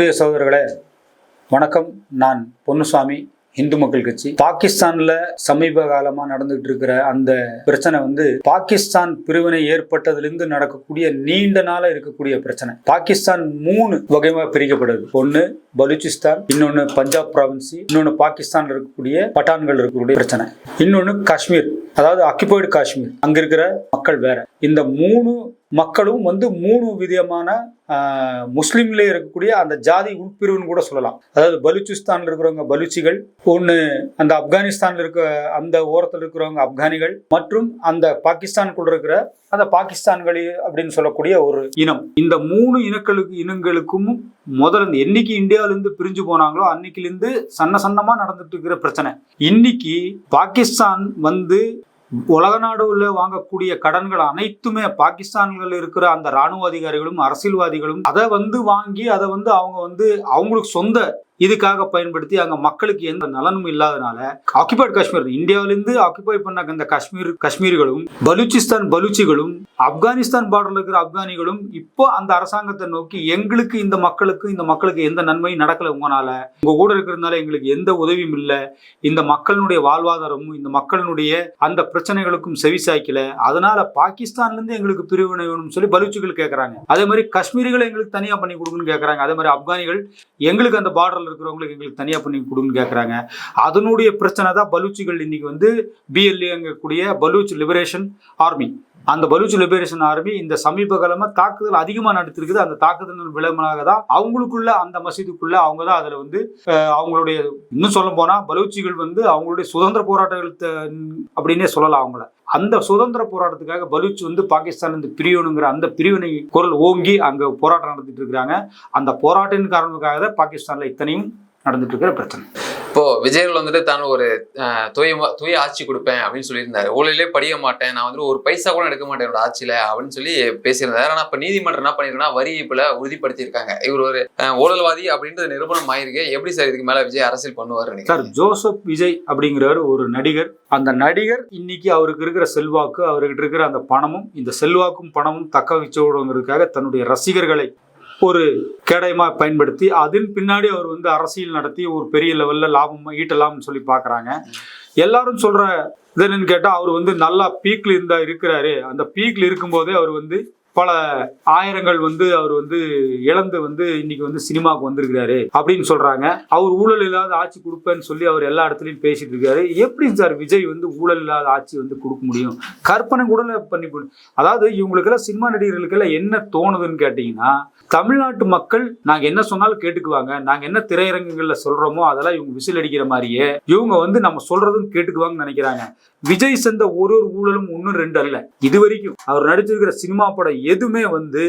அன்புக்குரிய சகோதரர்களே வணக்கம். நான் பொன்னுசாமி இந்து மக்கள் கட்சி. பாகிஸ்தான்ல சமீப காலமா நடந்துகிட்டு இருக்கிற அந்த பிரச்சனை வந்து பாகிஸ்தான் பிரிவினை ஏற்பட்டதிலிருந்து நடக்கக்கூடிய நீண்ட நாள இருக்கக்கூடிய பிரச்சனை. பாகிஸ்தான் மூணு வகையா பிரிக்கப்படுது. ஒன்னு பலூச்சிஸ்தான் இன்னொன்னு பஞ்சாப் ப்ராவின்சி இன்னொன்னு பாகிஸ்தான்ல இருக்கக்கூடிய பட்டான்கள் இருக்கக்கூடிய பிரச்சனை. இன்னொன்னு காஷ்மீர் அதாவது அக்கிபோய்டு காஷ்மீர். அங்க இருக்கிற மக்கள் வேற. இந்த மூணு மக்களும் வந்து மூணு விதமான ஆஹ், இருக்கக்கூடிய அந்த ஜாதி உட்பிரிவுன்னு கூட சொல்லலாம். அதாவது பலுச்சிஸ்தான்ல இருக்கிறவங்க பலூச்சிகள் ஒன்று அந்த ஆப்கானிஸ்தான்ல இருக்க அந்த ஓரத்தில் இருக்கிறவங்க ஆப்கானிகள் மற்றும் அந்த பாகிஸ்தானுக்குள்ள இருக்கிற அந்த பாகிஸ்தான்களி அப்படின்னு சொல்லக்கூடிய ஒரு இனம். இந்த மூணு இனங்களுக்கு இனங்களுக்கும் முதல்ல என்னைக்கு இந்தியாவிலேருந்து பிரிஞ்சு போனாங்களோ அன்னைக்குலேருந்து சன்ன சன்னமாக நடந்துட்டு இருக்கிற பிரச்சனை. இன்னைக்கு பாகிஸ்தான் வந்து உலக நாடுகளில் வாங்கக்கூடிய கடன்கள் அனைத்துமே பாகிஸ்தான்கள் இருக்கிற அந்த ராணுவ அதிகாரிகளும் அரசியல்வாதிகளும் அதை வந்து வாங்கி அதை வந்து அவங்க வந்து அவங்களுக்கு சொந்த இதுக்காக பயன்படுத்தி அங்க மக்களுக்கு எந்த நலனும் இல்லாதனால ஆக்கிபைட் காஷ்மீர் இந்தியாவிலிருந்து ஆக்கிபை பண்ண அந்த காஷ்மீர் காஷ்மீர்களும் பலூச்சிஸ்தான் பலூச்சிகளும் ஆப்கானிஸ்தான் பார்டர்ல இருக்கிற ஆப்கானிகளும் இப்போ அந்த அரசாங்கத்தை நோக்கி எங்களுக்கு இந்த மக்களுக்கு இந்த மக்களுக்கு எந்த நன்மையும் நடக்கல உங்களால உங்க கூட இருக்கிறதுனால எங்களுக்கு எந்த உதவியும் இல்லை. இந்த மக்களினுடைய வாழ்வாதாரமும் இந்த மக்களினுடைய அந்த பிரச்சனைகளுக்கும் செவி சாய்க்கல அதனால பாகிஸ்தான்ல இருந்து எங்களுக்கு பிரிவினை வேணும்னு சொல்லி பலூச்சிகள் கேட்கறாங்க அதே மாதிரி காஷ்மீரிகளை எங்களுக்கு தனியா பண்ணி கொடுக்கணும்னு கேட்கறாங்க அதே மாதிரி ஆப்கானிகள் எங்களுக்கு அந்த பார்டர்ல இருக்கிறவங்களுக்கு எங்களுக்கு தனியாக பண்ணி கொடுங்கன்னு கேட்குறாங்க அதனுடைய பிரச்சனை தான் பலூச்சிகள் இன்னைக்கு வந்து பிஎல்ஏங்கக்கூடிய பலூச் லிபரேஷன் ஆர்மி அந்த பலூச் லிபரேஷன் ஆர்மி இந்த சமீப காலமா தாக்குதல் அதிகமாக நடத்திருக்குது. அந்த தாக்குதல் விளம்பரமாக தான் அவங்களுக்குள்ள அந்த மசீதுக்குள்ள அவங்க தான் அதுல வந்து அவங்களுடைய இன்னும் சொல்ல போனால் பலூச்சிகள் வந்து அவங்களுடைய சுதந்திர போராட்டங்கள் அப்படின்னே சொல்லலாம் அவங்கள. அந்த சுதந்திர போராட்டத்துக்காக பலூச் வந்து பாகிஸ்தான் இந்த பிரிவினுங்கிற அந்த பிரிவினை குரல் ஓங்கி அங்க போராட்டம் நடத்திட்டு இருக்கிறாங்க. அந்த போராட்டின் காரணத்துக்காக தான் பாகிஸ்தான்ல இத்தனையும் நடந்துட்டு இருக்கிற பிரச்சனை. இப்போ விஜயர்கள் வந்துட்டு தான் ஒரு தூய தூய ஆட்சி கொடுப்பேன் அப்படின்னு சொல்லியிருந்தாரு. ஊழலே படிய மாட்டேன். நான் வந்துட்டு ஒரு பைசா கூட எடுக்க மாட்டேன் என்னோட ஆட்சியில அப்படின்னு சொல்லி பேசியிருந்தாரு. ஆனா இப்ப நீதிமன்றம் என்ன பண்ணிருக்குன்னா வரி ஏய்ப்புல உறுதிப்படுத்தியிருக்காங்க. இவர் ஒரு ஊழல்வாதி அப்படின்றது நிரூபணம் ஆயிருக்கு. எப்படி சார் இதுக்கு மேல விஜய் அரசியல் பண்ணுவாரு சார் ஜோசப் விஜய் அப்படிங்கிறவர் ஒரு நடிகர். அந்த நடிகர் இன்னைக்கு அவருக்கு இருக்கிற செல்வாக்கு அவர்கிட்ட இருக்கிற அந்த பணமும் இந்த செல்வாக்கும் பணமும் தக்க வச்சுங்கிறதுக்காக தன்னுடைய ரசிகர்களை ஒரு கேடயமாக பயன்படுத்தி அதன் பின்னாடி அவர் வந்து அரசியல் நடத்தி ஒரு பெரிய லெவலில் லாபம் ஈட்டலாம்னு சொல்லி பார்க்குறாங்க எல்லாரும் சொல்கிற இது என்னன்னு அவர் வந்து நல்லா பீக்கில் இருந்தால் இருக்கிறாரு. அந்த பீக்கில் இருக்கும்போதே அவர் வந்து பல ஆயிரங்கள் வந்து அவர் வந்து இழந்து வந்து இன்னைக்கு வந்து சினிமாவுக்கு வந்திருக்கிறாரு அப்படின்னு சொல்றாங்க. அவர் ஊழல் இல்லாத ஆட்சி கொடுப்பேன்னு சொல்லி அவர் எல்லா இடத்துலயும் பேசிட்டு இருக்காரு. எப்படி சார் விஜய் வந்து ஊழல் இல்லாத ஆட்சி வந்து கொடுக்க முடியும்? கற்பனை கூட பண்ணி போடு- அதாவது இவங்களுக்கெல்லாம் சினிமா நடிகர்களுக்கெல்லாம் என்ன தோணுதுன்னு கேட்டீங்கன்னா தமிழ்நாட்டு மக்கள் நாங்க என்ன சொன்னாலும் கேட்டுக்குவாங்க. நாங்க என்ன திரையரங்குகள்ல சொல்றோமோ அதெல்லாம் இவங்க விசில் அடிக்கிற மாதிரியே இவங்க வந்து நம்ம சொல்றதும் கேட்டுக்குவாங்கன்னு நினைக்கிறாங்க. விஜய் செஞ்ச ஒரு ஒரு ஊழலும் ஒன்றும் ரெண்டு அல்ல. இது வரைக்கும் அவர் நடிச்சிருக்கிற சினிமா படம் எதுவுமே வந்து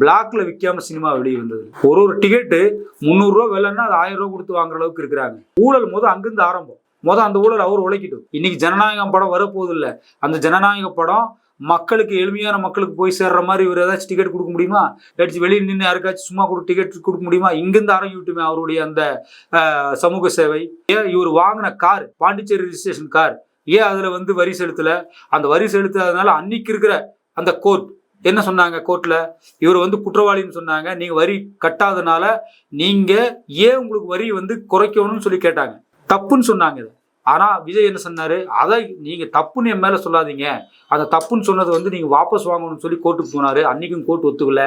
பிளாக்ல விற்காம சினிமா வெளியே வந்தது ஒரு ஒரு டிக்கெட்டு முந்நூறுரூவா விலைன்னா அது ஆயிரம் ரூபா கொடுத்து வாங்குற அளவுக்கு இருக்கிறாங்க. ஊழல் போது அங்கிருந்து ஆரம்பம். மொதல் அந்த ஊழல் அவர் உழைக்கிட்டும். இன்னைக்கு ஜனநாயகம் படம் வரப்போது இல்லை. அந்த ஜனநாயக படம் மக்களுக்கு எளிமையான மக்களுக்கு போய் சேர்ற மாதிரி இவர் ஏதாச்சும் டிக்கெட் கொடுக்க முடியுமா? ஏதாச்சும் வெளியில் நின்று யாருக்காச்சும் சும்மா கூட டிக்கெட் கொடுக்க முடியுமா? இங்கிருந்து ஆரம்பிட்டுமே அவருடைய அந்த சமூக சேவை. ஏன் இவர் வாங்கின கார் பாண்டிச்சேரி ரிஜிஸ்ட்ரேஷன் கார் ஏன் அதில் வந்து வரி செலுத்தலை? அந்த வரி செலுத்தாதனால அன்னைக்கு இருக்கிற அந்த கோர்ட் என்ன சொன்னாங்க கோர்ட்ல இவர் வந்து குற்றவாளின்னு சொன்னாங்க. நீங்க வரி கட்டாதனால நீங்க ஏன் உங்களுக்கு வரி வந்து குறைக்கணும்னு சொல்லி கேட்டாங்க. தப்புன்னு சொன்னாங்க இதை. ஆனா விஜய் என்ன சொன்னாரு? அதை நீங்க தப்புன்னு என் மேல சொல்லாதீங்க. அந்த தப்புன்னு சொன்னது வந்து நீங்க வாபஸ் வாங்கணும்னு சொல்லி கோர்ட்டுக்கு போனாரு. அன்னைக்கும் கோர்ட் ஒத்துக்கல.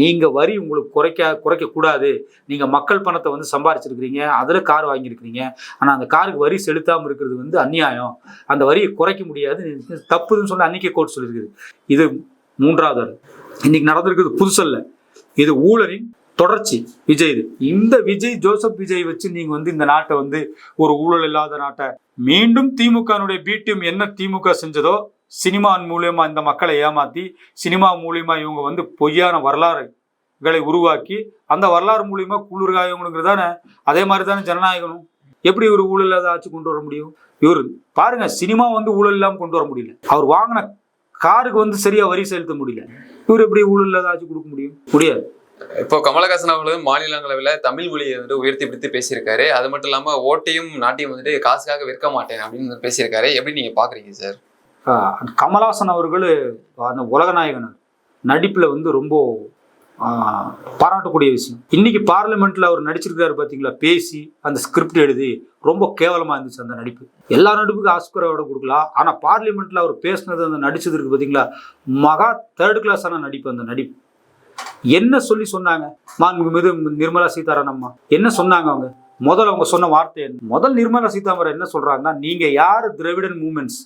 நீங்க வரி உங்களுக்கு குறைக்க குறைக்க கூடாது. நீங்க மக்கள் பணத்தை வந்து சம்பாரிச்சிருக்கிறீங்க. அதில் கார் வாங்கியிருக்கிறீங்க. ஆனா அந்த காருக்கு வரி செலுத்தாமல் இருக்கிறது வந்து அநியாயம். அந்த வரியை குறைக்க முடியாது. தப்புன்னு சொன்ன அன்றைக்கே கோர்ட் சொல்லியிருக்குது இது மூன்றாவது ஆள். இன்னைக்கு நடந்திருக்கிறது புதுசல்ல. இது ஊழலின் தொடர்ச்சி விஜய் இது. இந்த விஜய் ஜோசப் விஜய் வச்சு நீங்க வந்து இந்த நாட்டை வந்து ஒரு ஊழல் இல்லாத நாட்டை மீண்டும் திமுகனுடைய பிடிஎம் என்ன திமுக செஞ்சதோ சினிமா மூலியமா இந்த மக்களை ஏமாத்தி சினிமா மூலியமா இவங்க வந்து பொய்யான வரலாறுகளை உருவாக்கி அந்த வரலாறு மூலியமா குளிர்காயவங்களுங்கிறது தானே? அதே மாதிரி தானே ஜனநாயகனும். எப்படி இவர் ஊழல் இல்லாத ஆட்சி கொண்டு வர முடியும்? இவர் பாருங்க சினிமா வந்து ஊழல் இல்லாமல் கொண்டு வர முடியல. அவர் வாங்கின காருக்கு வந்து சரியா வரி செலுத்த முடியல. இவர் எப்படி ஊழல் ஆட்சி கொடுக்க முடியும்? முடியாது. இப்போ கமலஹாசன் அவர்களும் மாநிலங்களவையில் தமிழ் மொழியை வந்து உயர்த்தி பிடித்து பேசியிருக்காரு. அது மட்டும் இல்லாம ஓட்டையும் நாட்டையும் வந்துட்டு காசுக்காக விற்க மாட்டேன் அப்படின்னு பேசியிருக்காரு. எப்படி நீங்க பாக்குறீங்க சார்? கமலஹாசன் அவர்கள் அந்த உலகநாயகன் நடிப்புல வந்து ரொம்ப பாராட்டக்கூடிய விஷயம். இன்னைக்கு பார்லிமெண்ட்ல அவர் நடிச்சிருக்காரு பாத்தீங்களா? பேசி அந்த ஸ்கிரிப்ட் எழுதி ரொம்ப கேவலமா இருந்துச்சு அந்த நடிப்பு. எல்லா நடிப்புக்கும் ஆஸ்கர் அவார்டு கொடுக்கலாம். ஆனா பார்லிமெண்ட்ல அவர் பேசினது அந்த நடிச்சது இருக்கு பாத்தீங்களா? மகா தேர்ட் கிளாஸான நடிப்பு அந்த நடிப்பு. என்ன சொல்லி சொன்னாங்க? மாண்புமிகு நிர்மலா சீதாராமன் அம்மா. என்ன சொன்னாங்க அவங்க? முதல்ல அவங்க சொன்ன வார்த்தை முதல் நிர்மலா சீதாராமன் என்ன சொல்றாங்கன்னா நீங்க யார் திராவிடன் மூமெண்ட்ஸ்?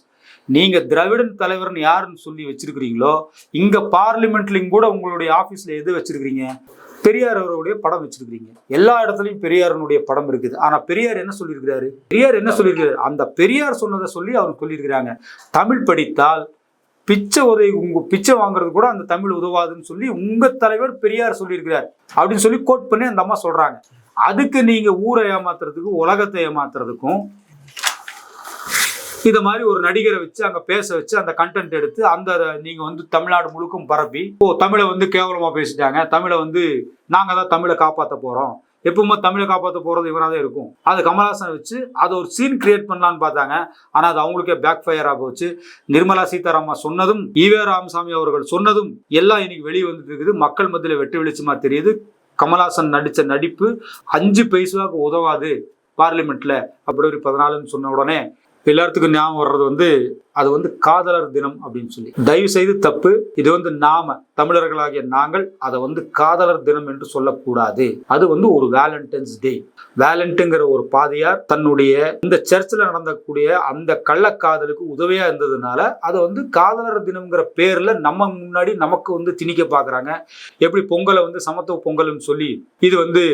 நீங்க திராவிடன் தலைவர்னு யாருன்னு சொல்லி வச்சிருக்கிறீங்களோ இங்க பார்லிமெண்ட்லயும் கூட உங்களுடைய ஆபீஸ்ல எது வச்சிருக்கிறீங்க? பெரியார் அவருடைய படம் வச்சிருக்கிறீங்க. எல்லா இடத்துலயும் பெரியாரனுடைய படம் இருக்குது. ஆனா பெரியார் என்ன சொல்லியிருக்கிறாரு? பெரியார் என்ன சொல்லியிருக்கிறாரு? அந்த பெரியார் சொன்னதை சொல்லி அவர் சொல்லியிருக்கிறாங்க. தமிழ் படித்தால் பிச்சை உதவி உங்க பிச்சை வாங்குறது கூட அந்த தமிழ் உதவாதுன்னு சொல்லி உங்க தலைவர் பெரியார் சொல்லியிருக்கிறார். அப்படின்னு சொல்லி கோட் பண்ணி அந்த அம்மா சொல்றாங்க. அதுக்கு நீங்க ஊரை ஏமாத்துறதுக்கும் உலகத்தை ஏமாத்துறதுக்கும் இதை மாதிரி ஒரு நடிகரை வச்சு அங்க பேச வச்சு அந்த கண்டென்ட் எடுத்து அந்த நீங்க வந்து தமிழ்நாடு முழுக்கும் பரப்பி ஓ தமிழை வந்து கேவலமா பேசிட்டாங்க. தமிழை வந்து நாங்க தான் தமிழை காப்பாத்த போறோம். எப்பவுமே தமிழை காப்பாற்ற போகிறது இவராக தான் இருக்கும். அது கமல்ஹாசன் வச்சு அதை ஒரு சீன் கிரியேட் பண்ணலான்னு பார்த்தாங்க. ஆனால் அது அவங்களுக்கே பேக் ஃபயர் ஆக போச்சு. நிர்மலா சீதாராமன் சொன்னதும் ஈவே ராமசாமி அவர்கள் சொன்னதும் எல்லாம் இன்னைக்கு வெளியே வந்துட்டு இருக்குது. மக்கள் மத்தியில் வெட்டு வெளிச்சமாக தெரியுது. கமல்ஹாசன் நடித்த நடிப்பு அஞ்சு பைசாவுக்கு உதவாது பார்லிமெண்ட்டில் அப்படி ஒரு பதினாலுன்னு சொன்ன உடனே எல்லாத்துக்கும் ஞாபகம் வர்றது வந்து அது வந்து காதலர் தினம் அப்படின்னு சொல்லி. தயவு செய்து தப்பு. இது வந்து நாம தமிழர்களாகிய நாங்கள் அதை வந்து காதலர் தினம் என்று சொல்லக்கூடாது. அது வந்து ஒரு வேலண்டைன்ஸ் டே வேலண்ட்டுங்கிற ஒரு பாதியார் தன்னுடைய இந்த சர்ச்சில் நடந்தக்கூடிய அந்த கள்ளக்காதலுக்கு உதவியா இருந்ததுனால அதை வந்து காதலர் தினம்ங்கிற பேர்ல நம்ம முன்னாடி நமக்கு வந்து திணிக்க பாக்குறாங்க. எப்படி பொங்கலை வந்து சமத்துவ பொங்கல்னு சொல்லி இது வந்து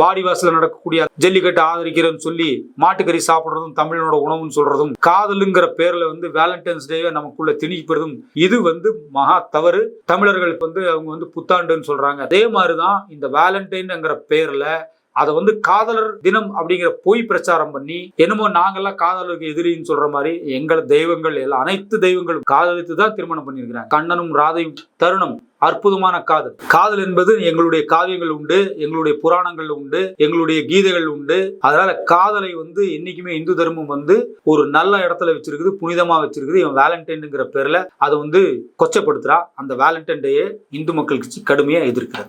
வாடிவாசல நடக்கக்கூடிய ஜல்லிக்கட்டு ஆதரிக்கிறேன்னு சொல்லி மாட்டுக்கறி சாப்பிடுறதும் தமிழனோட உணவுன்னு சொல்றதும் காதலுங்கிற பேர்ல வந்து வேலண்டைன்ஸ் டேவை நமக்குள்ள திணிப்பதும் இது வந்து மகா தவறு. தமிழர்களுக்கு வந்து அவங்க வந்து புத்தாண்டுன்னு சொல்றாங்க. அதே மாதிரிதான் இந்த வேலண்டைன்ங்கிற பேர்ல அதை வந்து காதலர் தினம் அப்படிங்கிற பொய் பிரச்சாரம் பண்ணி என்னமோ நாங்கெல்லாம் காதலருக்கு எதிரின்னு சொல்ற மாதிரி எங்கள் தெய்வங்கள் எல்லாம் அனைத்து தெய்வங்களும் காதலித்து தான் திருமணம் பண்ணியிருக்கிறாங்க. கண்ணனும் ராதையும் தருணம். அற்புதமான காதல். காதல் என்பது எங்களுடைய காவியங்கள் உண்டு எங்களுடைய புராணங்கள் உண்டு எங்களுடைய கீதைகள் உண்டு. அதனால காதலை வந்து என்னைக்குமே இந்து தர்மம் வந்து ஒரு நல்ல இடத்துல வச்சிருக்குது புனிதமா வச்சிருக்குது. இவன் வேலண்டைனுங்கிற பேர்ல அதை வந்து கொச்சப்படுத்துறா. அந்த வேலண்டைன் டேயை இந்து மக்கள் கட்சி கடுமையா எதிர்க்கிறார்